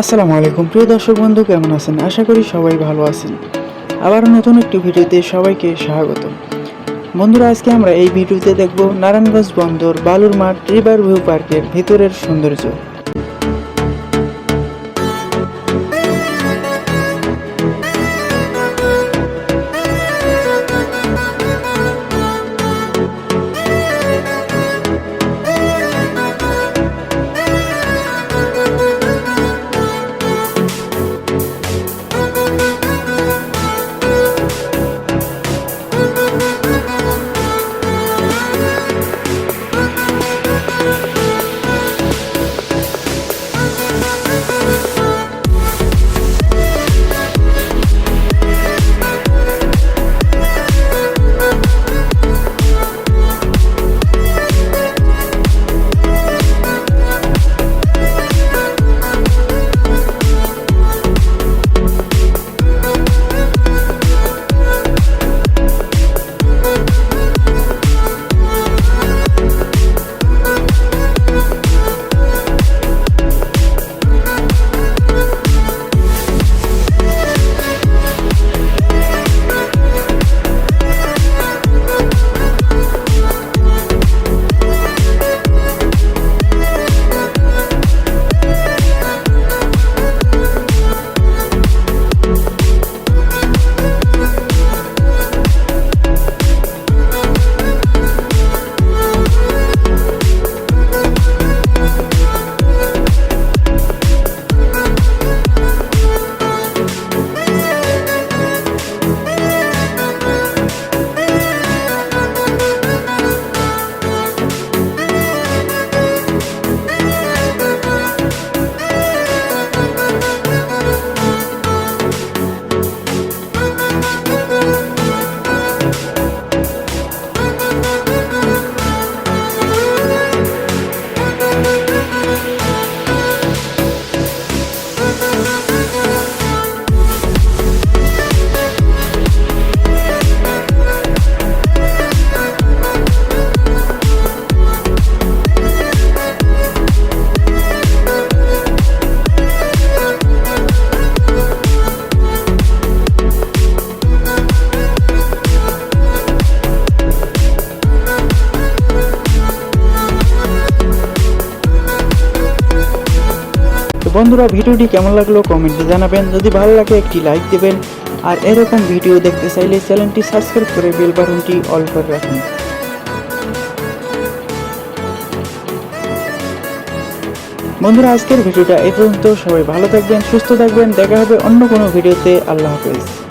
আসসালামু আলাইকুম। প্রিয় দর্শক বন্ধু, কেমন আছেন? আশা করি সবাই ভালো আছেন। আবার নতুন একটি ভিডিওতে সবাইকে স্বাগত। বন্ধুরা, আজকে আমরা এই ভিডিওতে দেখব নারায়ণগঞ্জ বন্দর বালুর মাঠ রিভার ভিউ পার্কের ভিতরের সৌন্দর্য। you. তো বন্ধুরা, ভিডিওটি কেমন লাগল কমেন্টে জানাবেন। যদি ভালো লাগে, একটি লাইক দেবেন। আর এরকম ভিডিও দেখতে চাইলে চ্যানেলটি সাবস্ক্রাইব করে বেল বাটনটি অল করে রাখুন। বন্ধুরা, আজকের ভিডিওটা এ পর্যন্ত। সবাই ভালো থাকবেন, সুস্থ থাকবেন। দেখা হবে অন্য কোনো ভিডিওতে। আল্লাহ হাফেজ।